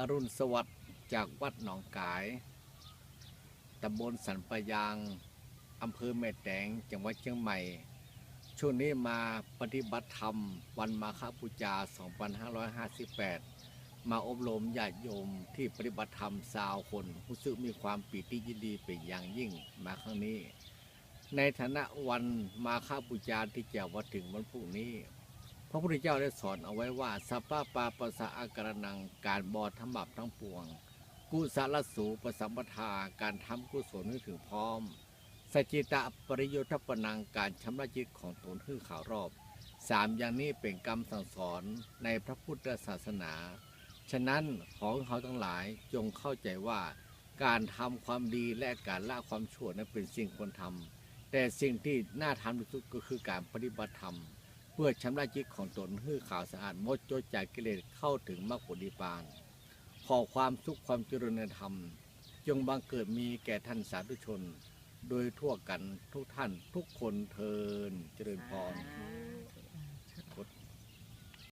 อรุณสวัสดิ์จากวัดหนองกาย ตำบลสันปะยาง อำเภอแม่แตง จังหวัดเชียงใหม่ ช่วงนี้มาปฏิบัติธรรม วันมาฆบูชา 2558 มาอบรมญาติโยมที่ปฏิบัติธรรมสาวคนรู้สึกมีความปีติยินดีเป็นอย่างยิ่งมาครั้งนี้ ในฐานะวันมาฆบูชาที่จะวัดถึงวันพรุ่งนี้ พระพุทธเจ้าได้สอนเอาไว้ว่าสัพพะปาปะสะอาการนังการบอดธรรมบับทั้งปวง กุศลสูปสัมปทาการทำกุศลให้ถึงพร้อมสจจิตะปริโยทปนังการชำระจิตของตนให้ข่าวรอบสามอย่างนี้เป็นกรรมสั่งสอนในพระพุทธศาสนา ฉะนั้นของเขาทั้งหลายจงเข้าใจว่าการทำความดีและการละความชั่วนั้นเป็นสิ่งควรทำแต่สิ่งที่น่าทำที่สุดก็คือการปฏิบัติธรรม พื่อชำระจิตของตนให้ขาวสะอาดหมดจดจากกิเลสเข้าถึงมรรคผลนิพพาน ขอความสุขความเจริญในธรรม จงบังเกิดมีแก่ท่านสาธุชน โดยทั่วกันทุกท่านทุกคนเทินเจริญพร